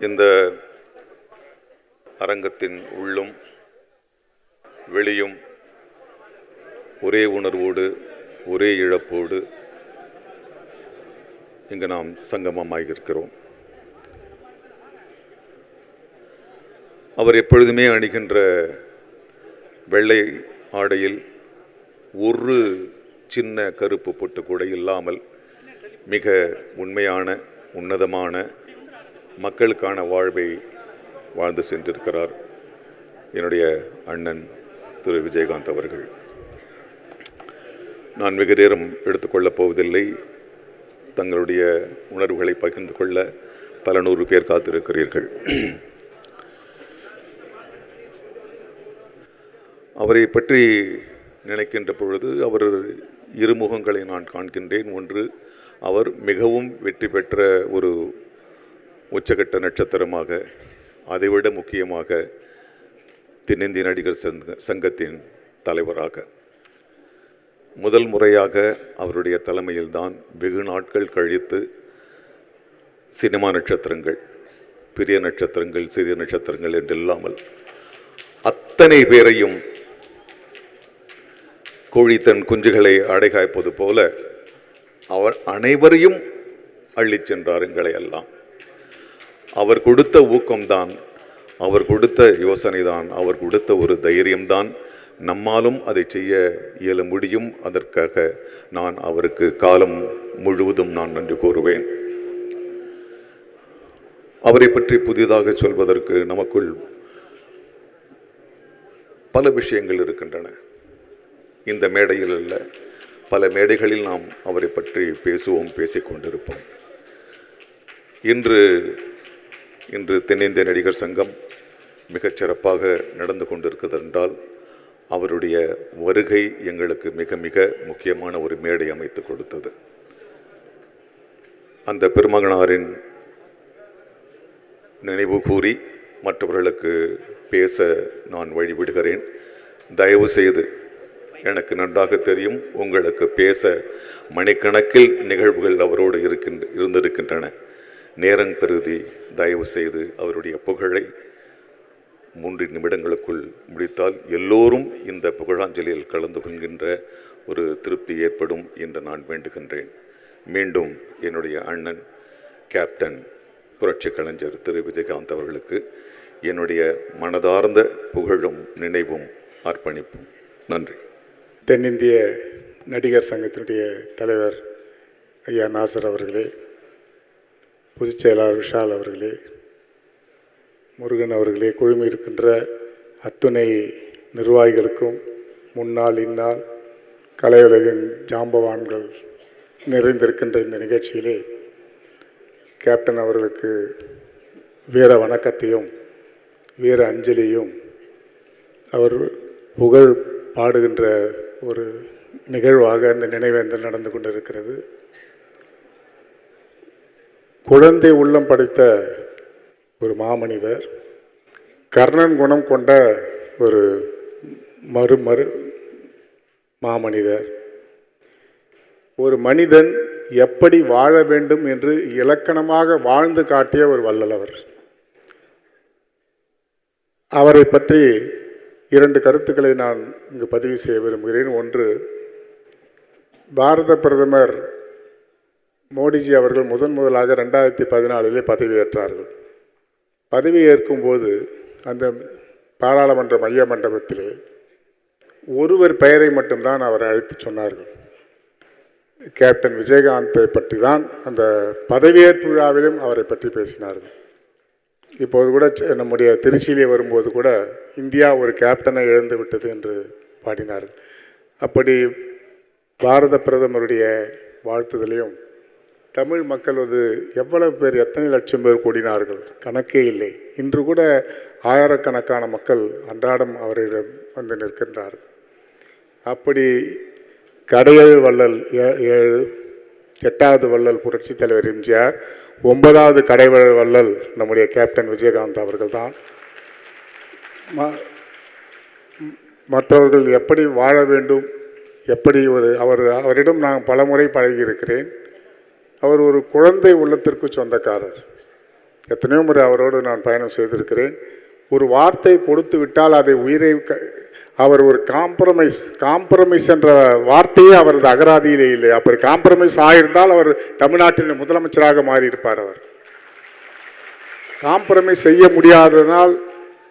இந்த அரங்கத்தின் உள்ளும் வெளியும் ஒரே உணர்வோடு ஒரே இழப்போடு இங்கு நாம் சங்கமமாகியிருக்கிறோம் அவர் எப்பொழுதுமே அணிகின்ற வெள்ளை ஆடையில் ஒரு சின்ன கருப்பு பொட்டு கூட இல்லாமல் மிக உண்மையான உன்னதமான மக்களுக்கான வாழ்வை வாழ்ந்து சென்றிருக்கிறார் என்னுடைய அண்ணன் திரு விஜயகாந்த் அவர்கள். நான் வெகு நேரம் எடுத்துக்கொள்ளப் போவதில்லை. தங்களுடைய உணர்வுகளை பகிர்ந்து கொள்ள பல நூறு பேர் காத்திருக்கிறீர்கள். அவரை பற்றி நினைக்கின்ற பொழுது அவர் இருமுகங்களை நான் காண்கின்றேன். ஒன்று அவர் மிகவும் வெற்றி பெற்ற ஒரு உச்சகட்ட நட்சத்திரமாக அதைவிட முக்கியமாக தென்னிந்திய நடிகர் சங்க சங்கத்தின் தலைவராக. முதல் முறையாக அவருடைய தலைமையில்தான் வெகு நாட்கள் கழித்து சினிமா நட்சத்திரங்கள் பெரிய நட்சத்திரங்கள் சிறிய நட்சத்திரங்கள் என்று இல்லாமல் அத்தனை பேரையும் கோழி தன் குஞ்சுகளை அடைகாய்ப்பது போல அவர் அனைவரையும் அள்ளிச் சென்றார் எங்களை எல்லாம். அவர் கொடுத்த ஊக்கம்தான் அவர் கொடுத்த யோசனை தான் அவர் கொடுத்த ஒரு தைரியம்தான். நம்மாலும் அதை செய்ய இயல முடியும். அதற்காக நான் அவருக்கு காலம் முழுவதும் நான் நன்றி கூறுவேன். அவரை பற்றி புதிதாக சொல்வதற்கு நமக்குள் பல விஷயங்கள் இருக்கின்றன. இந்த மேடையில் அல்ல பல மேடைகளில் நாம் அவரை பற்றி பேசுவோம் பேசிக்கொண்டிருப்போம். இன்று இன்று தென்னிந்திய நடிகர் சங்கம் மிகச் சிறப்பாக நடந்து கொண்டிருக்கிறது என்றால் அவருடைய வருகை எங்களுக்கு மிக மிக முக்கியமான ஒரு மேடை அமைத்து கொடுத்தது. அந்த பெருமகனாரின் நினைவு கூறி மற்றவர்களுக்கு பேச நான் வழிவிடுகிறேன். தயவு செய்து எனக்கு நன்றாக தெரியும் உங்களுக்கு பேச மணிக்கணக்கில் நிகழ்வுகள் அவரோடு இருக்கின்ற இருந்திருக்கின்றன. நேரம் பெருதி தயவு செய்து அவருடைய புகழை மூன்று நிமிடங்களுக்குள் முடித்தால் எல்லோரும் இந்த புகழாஞ்சலியில் கலந்து கொள்கின்ற ஒரு திருப்தி ஏற்படும் என்று நான் வேண்டுகின்றேன். மீண்டும் என்னுடைய அண்ணன் கேப்டன் புரட்சி கலைஞர் திரு. விஜயகாந்த் அவர்களுக்கு என்னுடைய மனதார்ந்த புகழும் நினைவும் அர்ப்பணிப்பும். நன்றி. தென்னிந்திய நடிகர் சங்கத்தினுடைய தலைவர் ஐயா நாசர் அவர்களே பொதுச் செயலாளர் விஷால் அவர்களே முருகன் அவர்களே குழுமி இருக்கின்ற அத்துணை நிர்வாகிகளுக்கும் முன்னாள் இந்நாள் கலையுலகின் ஜாம்பவான்கள் நிறைந்திருக்கின்ற இந்த நிகழ்ச்சியிலே கேப்டன் அவர்களுக்கு வீர வணக்கத்தையும் வீர அஞ்சலியும் அவர் புகழ் பாடுகின்ற ஒரு நிகழ்வாக இந்த நினைவேந்தல் நடந்து கொண்டிருக்கிறது. குழந்தை உள்ளம் படைத்த ஒரு மாமனிதர் கர்ணன் குணம் கொண்ட ஒரு மறு மறு மாமனிதர். ஒரு மனிதன் எப்படி வாழ வேண்டும் என்று இலக்கணமாக வாழ்ந்து காட்டிய ஒரு வள்ளலவர் அவரை பற்றி இரண்டு கருத்துக்களை நான் இங்கு பதிவு செய்ய விரும்புகிறேன். ஒன்று பாரத பிரதமர் மோடிஜி அவர்கள் முதன் முதலாக ரெண்டாயிரத்தி பதினாலிலே பதவியேற்றார்கள். பதவியேற்கும் போது அந்த பாராளுமன்ற மைய மண்டபத்திலே ஒருவர் பெயரை மட்டும்தான் அவர் அழைத்து சொன்னார்கள். கேப்டன் விஜயகாந்தை பற்றி தான் அந்த பதவியேற்பு விழாவிலும் அவரை பற்றி பேசினார்கள். இப்போது கூட நம்முடைய திருச்சியிலே வரும்போது கூட இந்தியா ஒரு கேப்டனை இழந்து விட்டது என்று பாடினார்கள். அப்படி பாரத பிரதமருடைய வாழ்த்துதலையும் தமிழ் மக்கள் வந்து எவ்வளவு பேர் எத்தனை லட்சம் பேர் கூடினார்கள்? கணக்கே இல்லை. இன்று கூட ஆயிரக்கணக்கான மக்கள் அன்றாடம் அவரிடம் வந்து நிற்கின்றார்கள். அப்படி கடையல் வள்ளல் ஏ- ஏழு எட்டாவது வள்ளல் புரட்சித் தலைவர் எம்ஜிஆர் ஒன்பதாவது கடைவழ வள்ளல் நம்முடைய கேப்டன் விஜயகாந்த் அவர்கள்தான். ம- மற்றவர்கள் எப்படி வாழ வேண்டும்? எப்படி ஒரு அவர் அவரிடம் நான் பலமுறை பழகியிருக்கிறேன். அவர் ஒரு குழந்தை உள்ளத்திற்கு சொந்தக்காரர். எத்தனையோ முறை அவரோடு நான் பயணம் செய்திருக்கிறேன். ஒரு வார்த்தை கொடுத்து விட்டால் அதை உயிரை க- அவர் ஒரு காம்ப்ரமைஸ் காம்ப்ரமைஸ் என்ற வார்த்தையே அவரது அகராதியிலே இல்லை. அப்படி காம்ப்ரமைஸ் ஆகியிருந்தால் அவர் தமிழ்நாட்டின் முதலமைச்சராக மாறியிருப்பார் அவர். காம்ப்ரமைஸ் செய்ய முடியாததனால்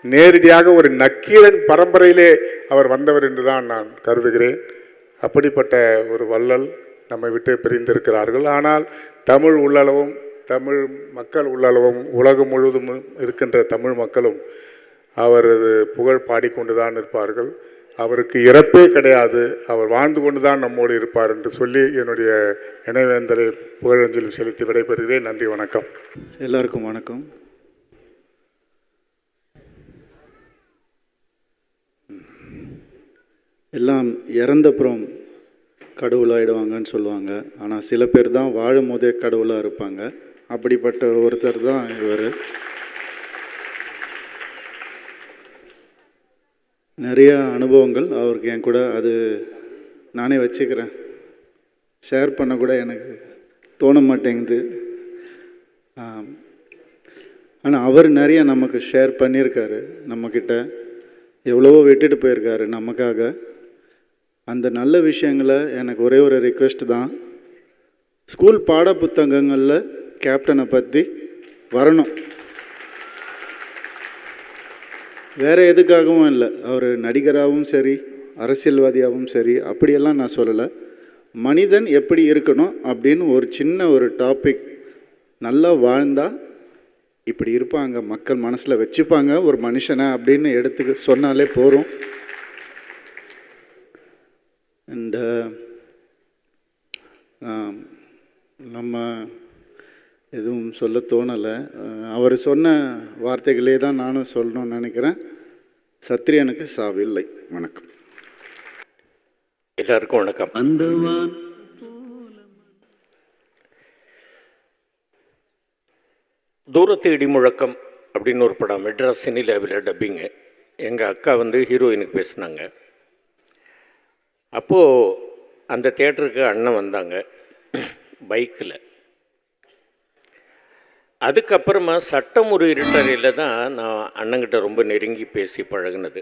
நேரடியாக ஒரு நக்கீரன் பரம்பரையிலே அவர் வந்தவர் என்று தான் நான் கருதுகிறேன். அப்படிப்பட்ட ஒரு வள்ளல் நம்மை விட்டு பிரிந்திருக்கிறார்கள். ஆனால் தமிழ் உள்ளளவும் தமிழ் மக்கள் உள்ளளவும் உலகம் முழுவதும் இருக்கின்ற தமிழ் மக்களும் அவரது புகழ் பாடிக்கொண்டு தான் இருப்பார்கள். அவருக்கு இறப்பே கிடையாது. அவர் வாழ்ந்து கொண்டு தான் நம்மோடு இருப்பார் என்று சொல்லி என்னுடைய நினைவேந்தலை புகழஞ்சலி செலுத்தி விடைபெறுகிறேன். நன்றி வணக்கம். எல்லாருக்கும் வணக்கம். எல்லாம் இறந்தப்புறம் கடவுளாயிடுவாங்கன்னு சொல்லுவாங்க. ஆனால் சில பேர் தான் வாழும் போதே கடவுளாக இருப்பாங்க. அப்படிப்பட்ட ஒருத்தர் தான் இவர். நிறைய அனுபவங்கள் அவருக்கு என் கூட. அது நானே வச்சுக்கிறேன். ஷேர் பண்ண கூட எனக்கு தோண மாட்டேங்குது. ஆனால் அவர் நிறைய நமக்கு ஷேர் பண்ணியிருக்காரு. நம்மக்கிட்ட எவ்வளவோ விட்டுட்டு போயிருக்காரு நமக்காக. அந்த நல்ல விஷயங்களை எனக்கு ஒரே ஒரு ரிக்வெஸ்ட் தான். ஸ்கூல் பாட புத்தகங்களில் கேப்டனை பற்றி வரணும். வேறு எதுக்காகவும் இல்லை. அவர் நடிகராகவும் சரி அரசியல்வாதியாகவும் சரி அப்படியெல்லாம் நான் சொல்லலை. மனிதன் எப்படி இருக்கணும் அப்படின்னு ஒரு சின்ன ஒரு டாபிக் நல்லா வாழ்ந்தால் இப்படி இருப்பாங்க மக்கள் மனசில் வச்சுப்பாங்க ஒரு மனுஷனை அப்படின்னு எடுத்துக்க சொன்னாலே போகிறோம் அண்ட் நம்ம எதுவும் சொல்ல தோணலை. அவர் சொன்ன வார்த்தைகளே தான் நானும் சொல்லணும்னு நினைக்கிறேன். சத்திரியனுக்கு சாவில்லை. வணக்கம். எல்லாருக்கும் வணக்கம். தூரத்து இடி முழக்கம் அப்படின்னு ஒரு படம். மெட்ராஸ் சினிலேவில் டப்பிங்கு எங்கள் அக்கா வந்து ஹீரோயினுக்கு பேசுனாங்க. அப்போது அந்த தேட்டருக்கு அண்ணன் வந்தாங்க பைக்கில். அதுக்கப்புறமா சட்டம் ஒரு இருட்டறையில் தான் நான் அண்ணங்கிட்ட ரொம்ப நெருங்கி பேசி பழகுனது.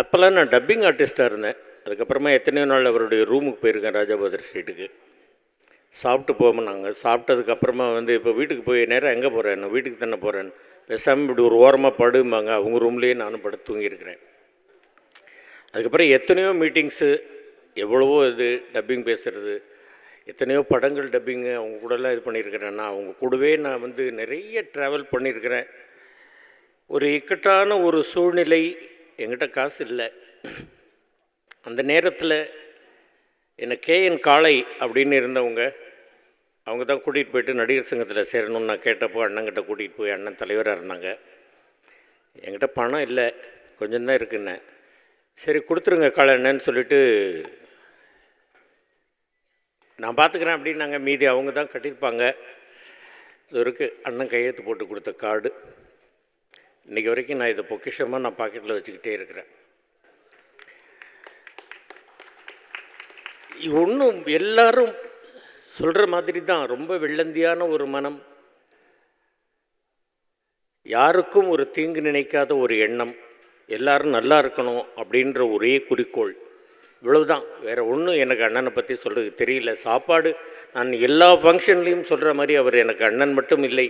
அப்போல்லாம் நான் டப்பிங் ஆர்டிஸ்ட்டாக இருந்தேன். அதுக்கப்புறமா எத்தனையோ நாள் அவருடைய ரூமுக்கு போயிருக்கேன் ராஜாபதர் ஸ்ட்ரீட்டுக்கு சாப்பிட்டு போமோனாங்க சாப்பிட்டதுக்கப்புறமா வந்து இப்போ வீட்டுக்கு போய் நேரம் எங்கே போகிறேன் நான் வீட்டுக்கு தானே போகிறேன் பேசாமல் இப்படி ஒரு ஓரமாக படும்பாங்க. அவங்க ரூம்லேயே நானும் படுத்து தூங்கியிருக்கிறேன். அதுக்கப்புறம் எத்தனையோ மீட்டிங்ஸு எவ்வளவோ இது டப்பிங் பேசுகிறது எத்தனையோ படங்கள் டப்பிங்கு அவங்க கூடலாம் இது பண்ணியிருக்கிறேன். நான் அவங்க கூடவே நான் வந்து நிறைய ட்ராவல் பண்ணியிருக்கிறேன். ஒரு இக்கட்டான ஒரு சூழ்நிலை எங்கிட்ட காசு இல்லை. அந்த நேரத்தில் என்னை கேஎன் காளை அப்படின்னு இருந்தவங்க அவங்க தான் கூட்டிகிட்டு போயிட்டு நடிகர் சங்கத்தில் சேரணும்னு நான் கேட்டப்போ அண்ணங்கிட்ட கூட்டிகிட்டு போய் அண்ணன் தலைவராக இருந்தாங்க. என்கிட்ட பணம் இல்லை. கொஞ்சம் தான் இருக்குன்னேன். சரி கொடுத்துருங்க காளை அண்ணன்னு சொல்லிட்டு நான் பார்த்துக்கிறேன் அப்படின்னாங்க. மீதி அவங்க தான் கட்டியிருப்பாங்க. இது இருக்குது அண்ணன் கையெழுத்து போட்டு கொடுத்த கார்டு. இன்றைக்கி வரைக்கும் நான் இதை பொக்கிஷமாக நான் பாக்கெட்டில் வச்சுக்கிட்டே இருக்கிறேன். ஒன்றும் எல்லாரும் சொல்கிற மாதிரி தான். ரொம்ப வெள்ளந்தியான ஒரு மனம். யாருக்கும் ஒரு தீங்கு நினைக்காத ஒரு எண்ணம். எல்லாரும் நல்லா இருக்கணும் அப்படின்ற ஒரே குறிக்கோள். இவ்வளவுதான். வேற ஒன்றும் எனக்கு அண்ணனை பற்றி சொல்கிறது தெரியல. சாப்பாடு நான் எல்லா ஃபங்க்ஷன்லேயும் சொல்கிற மாதிரி அவர் எனக்கு அண்ணன் மட்டும் இல்லை.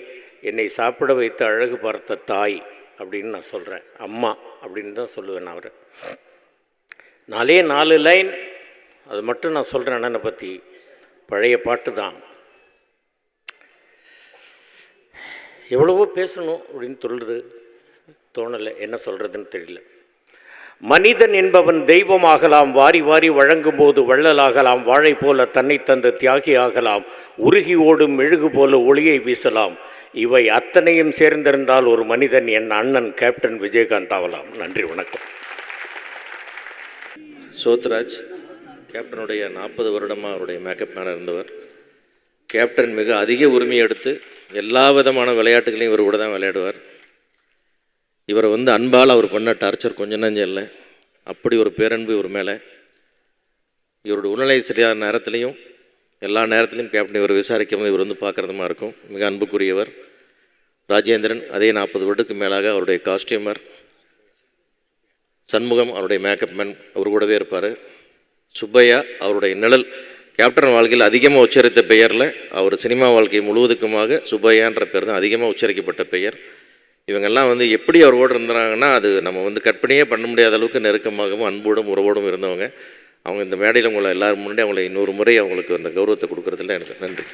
என்னை சாப்பிட வைத்த அழகு பார்த்த தாய் அப்படின்னு நான் சொல்கிறேன் அம்மா அப்படின்னு தான் சொல்லுவேன் அவரை. நாலே நாலு லைன். அது மட்டும் நான் சொல்கிறேன் அண்ணனை பற்றி பழைய பாட்டு தான். எவ்வளவோ பேசணும் அப்படின்னு சொல்கிறது தோணலை என்ன சொல்கிறதுன்னு தெரியல. மனிதன் என்பவன் தெய்வமாகலாம் வாரி வாரி வழங்கும் போது வள்ளலாகலாம் வாழை போல தன்னை தந்து தியாகி ஆகலாம் உருகி ஓடும் மெழுகு போல ஒளியை வீசலாம். இவை அத்தனையும் சேர்ந்திருந்தால் ஒரு மனிதன் என் அண்ணன் கேப்டன் விஜயகாந்த் ஆகலாம். நன்றி வணக்கம். சோத்ராஜ் கேப்டனுடைய நாற்பது வருடமாக அவருடைய மேக்கப் மேனாக இருந்தவர். கேப்டன் மிக அதிக உரிமை எடுத்து எல்லா விதமான விளையாட்டுகளையும் இவர் கூட தான் விளையாடுவார். இவரை வந்து அன்பால் அவர் பண்ண டார்ச்சர் கொஞ்சம் நஞ்சம் இல்லை. அப்படி ஒரு பேரன்பு இவர் மேலே. இவரோட உடல்நிலை சரியான நேரத்துலையும் எல்லா நேரத்துலையும் கேப்டன் இவர் விசாரிக்கும் இவர் வந்து பார்க்குறதுமா இருக்கும். மிக அன்புக்குரியவர். ராஜேந்திரன் அதே நாற்பது வருடத்துக்கு மேலாக அவருடைய காஸ்டியூமர் சண்முகம் அவருடைய மேக்கப் மேன் அவர் கூடவே இருப்பார். சுப்பையா அவருடைய நிழல். கேப்டன் வாழ்க்கையில் அதிகமாக உச்சரித்த பெயரில் அவர் சினிமா வாழ்க்கை முழுவதுக்குமாக சுப்பையான்ற பேர் தான் அதிகமாக உச்சரிக்கப்பட்ட பெயர். இவங்கெல்லாம் வந்து எப்படி அவரோடு இருந்தாங்கன்னா அது நம்ம வந்து கற்பனையே பண்ண முடியாத அளவுக்கு நெருக்கமாகவும் அன்போடும் உறவோடும் இருந்தவங்க. அவங்க இந்த மேடையில் உங்களை எல்லாரும் முன்னாடி அவங்களை இன்னொரு முறை அவங்களுக்கு அந்த கௌரவத்தை கொடுக்குறதுல எனக்கு நன்றி.